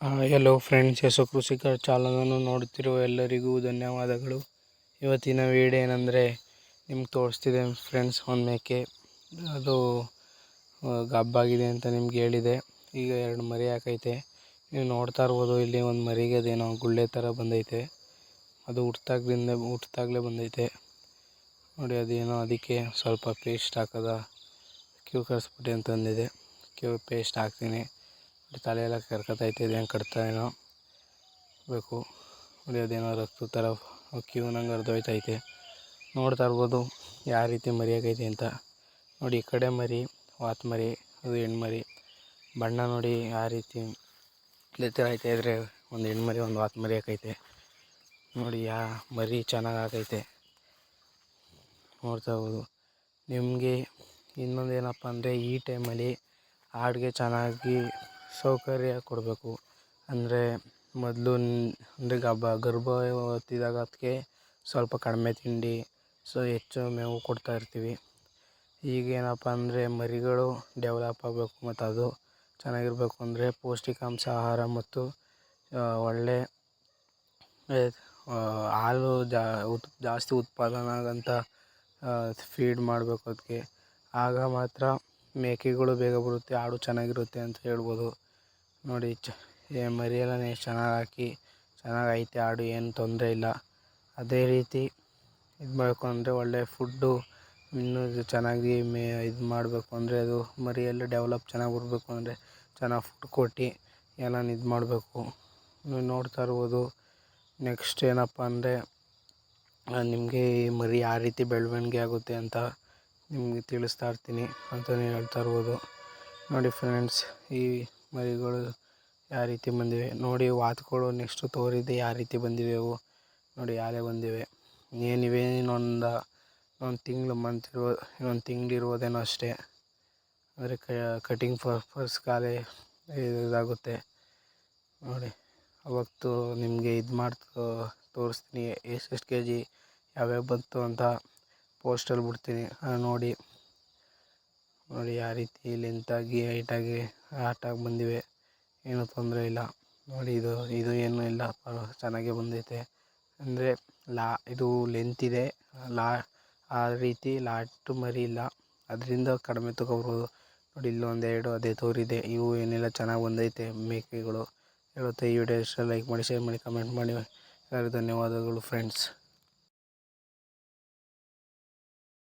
Hello friends ಹೆಸರು ಕೃಷಿಕರ ಚಾಲನನ್ನು ನೋಡುತ್ತಿರುವ ಎಲ್ಲರಿಗೂ ಧನ್ಯವಾದಗಳು. ಇವತ್ತಿನ ವೀಡಿಯೋ ಏನಂದರೆ ನಿಮ್ಗೆ ತೋರಿಸ್ತಿದೆ ಫ್ರೆಂಡ್ಸ್ ಒಂದು ಮೇಕೆ ಅದು ಗಬ್ಬಾಗಿದೆ ಅಂತ ನಿಮ್ಗೆ ಹೇಳಿದೆ. ಈಗ ಎರಡು ಮರಿ ಹಾಕೈತೆ. ನೀವು ನೋಡ್ತಾ ಇರ್ಬೋದು, ಇಲ್ಲಿ ಒಂದು ಮರಿಗೆ ಅದೇನೋ ಗುಳ್ಳೆ ಥರ ಬಂದೈತೆ. ಅದು ಹುಟ್ಟಾಗ್ಲಿಂದ ಹುಟ್ಟಾಗಲೇ ಬಂದೈತೆ. ನೋಡಿ, ಅದೇನೋ ಅದಕ್ಕೆ ಸ್ವಲ್ಪ ಪೇಸ್ಟ್ ಹಾಕೋದ ಕ್ಯೂ ಕಳಿಸ್ಬಿಟ್ಟು ಅಂತಂದಿದೆ ಕ್ಯೂ ಪೇಸ್ಟ್ ಹಾಕ್ತೀನಿ. ತಲೆ ಎಲ್ಲ ಇದು ಹೆಂಗೆ ಕಟ್ತಾ ಏನೋ. ಬೇಕು ಅದೇನೋ ರಕ್ತ ಥರ ಕ್ಯೂ ನಂಗೆ ಐತೆ ನೋಡ್ತಾ ಇರ್ಬೋದು, ಯಾವ ರೀತಿ ಮರಿ ಆಗೈತೆ ಅಂತ. ನೋಡಿ, ಈ ಕಡೆ ಮರಿ, ವಾತ್ ಮರಿ, ಅದು ಹೆಣ್ಮರಿ ಬಣ್ಣ ನೋಡಿ ಯಾವ ರೀತಿ ಥರ ಐತೆ, ಇದ್ರೆ ಒಂದು ಹೆಣ್ಮರಿ ಒಂದು ವಾತ್ ಮರಿ ಹಾಕೈತೆ. ನೋಡಿ ಯಾ ಮರಿ ಚೆನ್ನಾಗಿ ಆಗೈತೆ. ನೋಡ್ತಾ ಹೋಗೋದು ನಿಮಗೆ ಇನ್ನೊಂದು ಏನಪ್ಪ ಅಂದರೆ ಈ ಟೈಮಲ್ಲಿ ಆಡಿಗೆ ಚೆನ್ನಾಗಿ ಸೌಕರ್ಯ ಕೊಡಬೇಕು. ಅಂದರೆ ಮೊದಲು ಅಂದರೆ ಗಬ ಗರ್ಭ ಹೊತ್ತಿದಾಗ ಅದಕ್ಕೆ ಸ್ವಲ್ಪ ಕಡಿಮೆ ತಿಂಡಿ, ಸೊ ಹೆಚ್ಚು ಮೇವು ಕೊಡ್ತಾ ಇರ್ತೀವಿ. ಈಗೇನಪ್ಪ ಅಂದರೆ ಮರಿಗಳು ಡೆವಲಪ್ ಆಗಬೇಕು ಮತ್ತು ಅದು ಚೆನ್ನಾಗಿರ್ಬೇಕು. ಅಂದರೆ ಪೌಷ್ಟಿಕಾಂಶ ಆಹಾರ ಮತ್ತು ಒಳ್ಳೆಯ ಹಾಲು ಜಾ, ಉತ್, ಜಾಸ್ತಿ ಉತ್ಪಾದನೆ ಆಗಂತ ಫೀಡ್ ಮಾಡಬೇಕು ಅದಕ್ಕೆ. ಆಗ ಮಾತ್ರ ಮೇಕೆಗಳು ಬೇಗ ಬರುತ್ತೆ, ಆಡು ಚೆನ್ನಾಗಿರುತ್ತೆ ಅಂತ ಹೇಳ್ಬೋದು. ನೋಡಿ, ಚ, ಏ ಮರಿ ಎಲ್ಲ ಎಷ್ಟು ಚೆನ್ನಾಗಿ ಹಾಕಿ, ಚೆನ್ನಾಗಿ ಐತೆ ಆಡು, ಏನು ತೊಂದರೆ ಇಲ್ಲ. ಅದೇ ರೀತಿ ಇದು ಮಾಡಬೇಕು ಅಂದರೆ ಒಳ್ಳೆ ಫುಡ್ಡು ಇನ್ನೂ ಚೆನ್ನಾಗಿ ಮೇ, ಇದು ಮಾಡಬೇಕು. ಅಂದರೆ ಅದು ಮರಿ ಎಲ್ಲ ಡೆವಲಪ್ ಚೆನ್ನಾಗಿ ಬರಬೇಕು, ಅಂದರೆ ಚೆನ್ನಾಗಿ ಫುಡ್ ಕೊಟ್ಟು ಎಲ್ಲ ಇದು ಮಾಡಬೇಕು. ನೀವು ನೋಡ್ತಾ ಇರ್ಬೋದು, ನೆಕ್ಸ್ಟ್ ಏನಪ್ಪ ಅಂದರೆ ನಿಮಗೆ ಮರಿ ಯಾವ ರೀತಿ ಬೆಳವಣಿಗೆ ಆಗುತ್ತೆ ಅಂತ ನಿಮಗೆ ತಿಳಿಸ್ತಾ ಇರ್ತೀನಿ ಅಂತಲೇ ಹೇಳ್ತಾ ಇರ್ಬೋದು. ನೋಡಿ ಫ್ರೆಂಡ್ಸ್ ಈ ಮರಿಗಳು ಯಾವ ರೀತಿ ಬಂದಿವೆ? ನೋಡಿ ವಾತುಗಳು ನೆಕ್ಸ್ಟು ತೋರಿದೆ ಯಾವ ರೀತಿ ಬಂದಿವೆ ಅವು. ನೋಡಿ ಯಾರೇ ಬಂದಿವೆ. ಏನಿವೆ ಇನ್ನೊಂದು ಒಂದು ತಿಂಗಳು ಮಂತ್ ಇರೋ, ಇನ್ನೊಂದು ತಿಂಗಳು ಇರ್ಬೋದೇನೋ ಅಷ್ಟೇ. ಅಂದರೆ ಕಟಿಂಗ್ ಪರ್ಪಸ್ ಖಾಲಿ ಇದಾಗುತ್ತೆ. ನೋಡಿ, ಅವತ್ತು ನಿಮಗೆ ಇದು ಮಾಡ್ತು, ತೋರಿಸ್ತೀನಿ ಎಷ್ಟೆಷ್ಟು ಕೆ ಜಿ ಯಾವ್ಯಾವ ಬಂತು ಅಂತ. ಪೋಸ್ಟಲ್ಲಿ ಬಿಡ್ತೀನಿ. ನೋಡಿ. ನೋಡಿ ಯಾವ ರೀತಿ ಲೆಂತಾಗಿ, ಹೈಟಾಗಿ ಆಟಾಗಿ ಬಂದಿವೆ. ಏನೂ ತೊಂದರೆ ಇಲ್ಲ. ನೋಡಿ, ಇದು ಇದು ಏನೂ ಇಲ್ಲ. ಚೆನ್ನಾಗೇ ಬಂದೈತೆ. ಅಂದರೆ, ಲಾ, ಇದು ಲೆಂತ್ ಇದೆ. ಲಾ, ಆ ರೀತಿ ಲಾಟು ಮರಿ ಇಲ್ಲ. ಅದರಿಂದ ಕಡಿಮೆ ತಗೋಬೋದು. ನೋಡಿ, ಇಲ್ಲೊಂದು ಎರಡು, ಅದೇ ತೋರಿದೆ ಇವು ಏನಿಲ್ಲ, ಚೆನ್ನಾಗಿ ಬಂದೈತೆ ಮೇಕೆಗಳು. ಹೇಳುತ್ತೆ ಈ ವಿಡಿಯೋ ಇಷ್ಟ ಲೈಕ್ ಮಾಡಿ ಶೇರ್ ಮಾಡಿ ಕಮೆಂಟ್ ಮಾಡಿ. ಧನ್ಯವಾದಗಳು ಫ್ರೆಂಡ್ಸ್